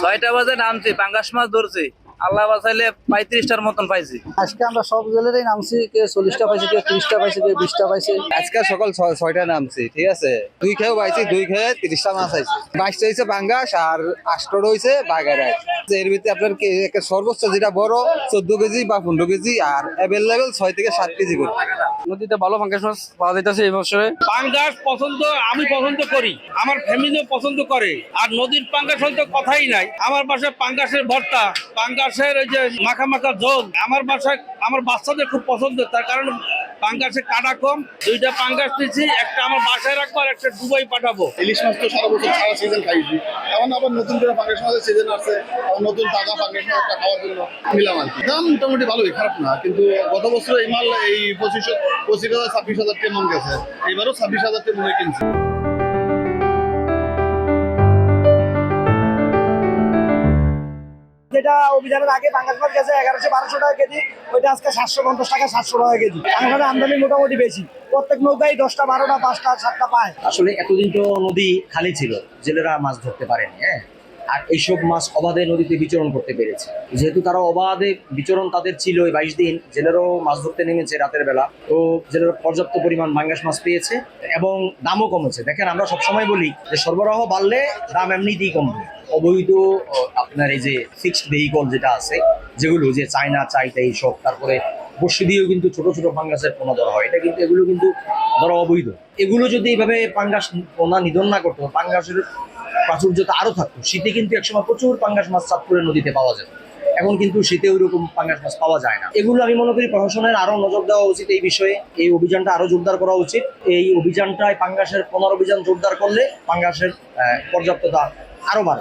ছয়টা বাজে নামছি পাঙ্গাস মাছ ধরছি। আল্লাহ বাঁচাইলে পঁয়ত্রিশটার মতন পাইছি। আজকে আমরা সব জেলেরই নামছি কে চল্লিশটা পাইছি কে ত্রিশটা পাইছি কে বিশটা পাইছি। আজকে সকাল ছয়- ছয়টা নামছি ঠিক আছে? দুই খেয়েও পাইছি দুই খেয়ে তিরিশটা মাছ আইছি বাইশটা হয়েছে পাঙ্গাস আর আষ্টটা হয়েছে বাগেরাই এর ভিতরে আপনার কি একে সর্বোচ্চ যেটা বড় চোদ্দ কেজি বা পনেরো কেজি আর অ্যাভেলেবেল ছয় থেকে সাত কেজি করে। নদীতে ভালো পাঙ্কাশ মাছ পাওয়া যাইতেছে এই বছরে। পাঙ্গাস পছন্দ আমি পছন্দ করি। আমার ফ্যামিলিও পছন্দ করে। আর নদীর পাঙ্গাস হয়তো কথাই নাই। আমার বাসায় পাঙ্গাসের ভর্তা পাঙ্গাসের ওই যে মাখা মাখা ঝোল আমার বাসায় আমার বাচ্চাদের খুব পছন্দ। তার কারণ পাঙ্গাসের কাটা কম, দুইটা পাঙ্গাস নিচ্ছি, একটা আমার বাসায় রাখব আর একটা দুবাই পাঠাবো। ইলিশ মাছ তো সারা বছর সারা সিজন খাইছি। এখন আবার নতুন করে পাঙ্গাস মাছের সিজন আছে আবার নতুন তাজা পাঙ্গাস একটা খাওয়ার জন্য নিলাম আর কি। দাম মোটামুটি ভালোই, খারাপ না, কিন্তু গত বছর এই মাল এই পঁচিশ পঁচিশ হাজার, ছাব্বিশ হাজার টেমন গেছে। এবারও ছাব্বিশ হাজার টেমনে মনে কিনছি। যেটা অভিযানের আগে বাংলাদেশ গেছে এগারোশো বারোশো টাকা কেজি, ওইটা আজকে সাতশো পঞ্চাশ টাকা, সাতশো টাকা কেজি। বাংলাদেশের আমদানি মোটামুটি বেশি। প্রত্যেক নৌকায় দশটা, বারোটা, পাঁচটা, সাতটা পায়। আসলে এতদিন তো নদী খালি ছিল, জেলেরা মাছ ধরতে পারেনি হ্যাঁ? আর এইসব মাছ অবাধে নদীতে বিচরণ করতে পেরেছে। যেহেতু তারা অবাধে বিচরণ তাদের ছিল এই বাইশ দিন, জেলেরাও মাছ ধরতে নেমেছে রাতের বেলা, তো জেলেরা পর্যাপ্ত পরিমাণ বাঙ্গাস মাছ পেয়েছে এবং দামও কমেছে। দেখেন, আমরা সবসময় বলি যে সরবরাহ বাড়লে দাম এমনিতেই কমবে। অবৈধ আপনার এই যে ফিক্সড ভেহিকল যেটা আছে, যেগুলো যে চায়না, চাইতে এইসব, তারপরে বসে দিয়েও কিন্তু ছোট ছোট পাঙ্গাসের পোনা ধরা হয়। এটা কিন্তু, এগুলো কিন্তু ধরা অবৈধ। এগুলো যদি এইভাবে পাঙ্গাস পোনা নিধন না করতো পাঙ্গাসের প্রাচুর্যতা আরও থাকতো। শীতে কিন্তু একসময় প্রচুর পাঙ্গাস মাছ চাঁদপুরের নদীতে পাওয়া যেত। এখন কিন্তু শীতে ওইরকম পাঙ্গাস মাছ পাওয়া যায় না। এগুলো আমি মনে করি প্রশাসনের আরও নজর দেওয়া উচিত এই বিষয়ে। এই অভিযানটা আরও জোরদার করা উচিত। এই অভিযানটায় পাঙ্গাসের পুনর অভিযান জোরদার করলে পাঙ্গাসের পর্যাপ্ততা আরও বাড়বে